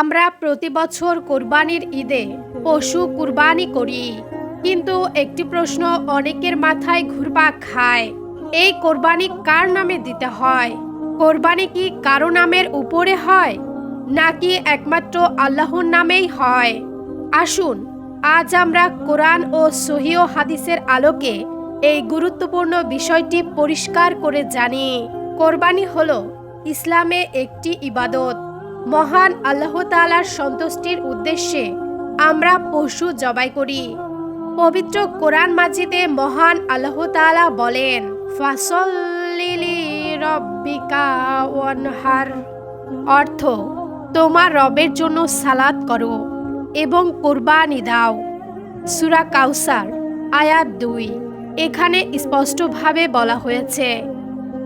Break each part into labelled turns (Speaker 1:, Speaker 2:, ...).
Speaker 1: আমরা প্রতি বছর কোরবানির ঈদে পশু কুরবানি করি। কিন্তু একটি প্রশ্ন অনেকের মাথায় ঘুরপাক খায়, এই কোরবানি কার নামে দিতে হয়? কোরবানি কি কারও নামের উপরে হয়, নাকি একমাত্র আল্লাহর নামেই হয়? আসুন, আজ আমরা কোরআন ও সহিও হাদিসের আলোকে এই গুরুত্বপূর্ণ বিষয়টি পরিষ্কার করে জানি। কোরবানি হলো ইসলামে একটি ইবাদত। মহান আল্লাহ তাআলার সন্তুষ্টির উদ্দেশ্যে আমরা পশু জবাই করি। পবিত্র কোরআন মাজিদে মহান আল্লাহ তাআলা বলেন ওয়ানহার। অর্থ, তোমার রবের জন্য সালাদ করো এবং কোরবানি দাও। সুরা কাউসার, আয়াত দুই। এখানে স্পষ্টভাবে বলা হয়েছে,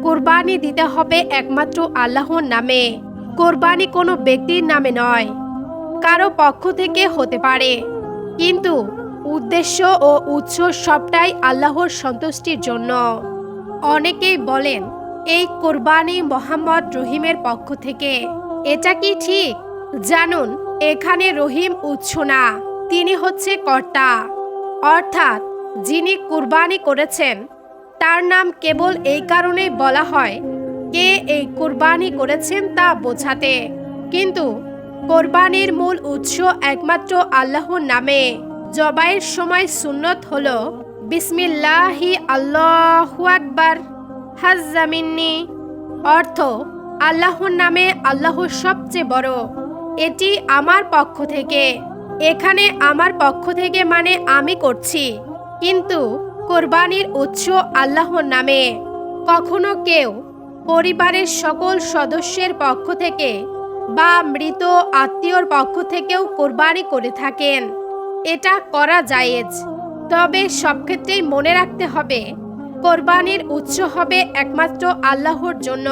Speaker 1: কোরবানি দিতে হবে একমাত্র আল্লাহর নামে। কোরবানি কোনো ব্যক্তির নামে নয়, কারও পক্ষ থেকে হতে পারে। কিন্তু উদ্দেশ্য ও উৎস সবটাই আল্লাহর সন্তুষ্টির জন্য। অনেকেই বলেন, এই কোরবানি মোহাম্মদ রহিমের পক্ষ থেকে। এটা কি ঠিক? জানুন, এখানে রহিম উৎস না, তিনি হচ্ছে কর্তা। অর্থাৎ, যিনি কুরবানি করেছেন, তার নাম কেবল এই কারণেই বলা হয় কে এই কোরবানি করেছেন তা বোঝাতে। কিন্তু কোরবানির মূল উৎস একমাত্র আল্লাহর নামে। জবাইয়ের সময় সুন্নত হল, বিসমিল্লাহি আল্লাহু আকবার হাজ্জামিন্নি অর্থ, আল্লাহর নামে আল্লাহ সবচেয়ে বড়, এটি আমার পক্ষ থেকে। এখানে আমার পক্ষ থেকে মানে আমি করছি। কিন্তু কোরবানির উৎস আল্লাহর নামে। কখনো কেউ পরিবারের সকল সদস্যের পক্ষ থেকে বা মৃত আত্মীয়র পক্ষ থেকেও কোরবানি করে থাকেন। এটা করা জায়েজ। তবে সব ক্ষেত্রেই মনে রাখতে হবে, কোরবানির উৎস হবে একমাত্র আল্লাহর জন্য।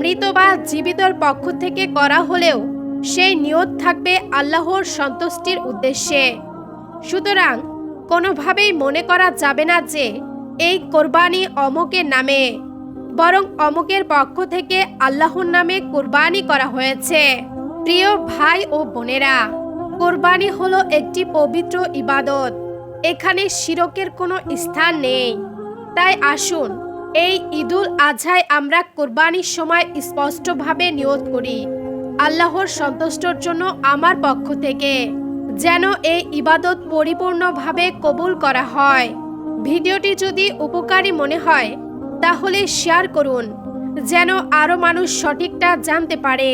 Speaker 1: মৃত বা জীবিতর পক্ষ থেকে করা হলেও সেই নিয়ত থাকবে আল্লাহর সন্তুষ্টির উদ্দেশ্যে। সুতরাং কোনোভাবেই মনে করা যাবে না যে এই কোরবানি অমুকের নামে। বরং অমুকের পক্ষ থেকে আল্লাহর নামে কোরবানি করা হয়েছে। প্রিয় ভাই ও বোনেরা, কোরবানি হলো একটি পবিত্র ইবাদত। এখানে শিরকের কোনো স্থান নেই। তাই আসুন, এই ঈদুল আজহায় আমরা কোরবানির সময় স্পষ্টভাবে নিয়ত করি আল্লাহর সন্তুষ্টর জন্য আমার পক্ষ থেকে, যেন এই ইবাদত পরিপূর্ণভাবে কবুল করা হয়। ভিডিওটি যদি উপকারী মনে হয় তাহলে শেয়ার করুন, যেন আরও মানুষ সঠিকটা জানতে পারে।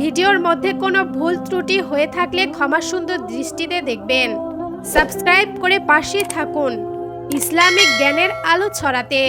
Speaker 1: ভিডিওর মধ্যে কোনো ভুল ত্রুটি হয়ে থাকলে ক্ষমা সুন্দর দৃষ্টিতে দেখবেন। সাবস্ক্রাইব করে পাশে থাকুন, ইসলামিক জ্ঞানের আলো ছড়াতে।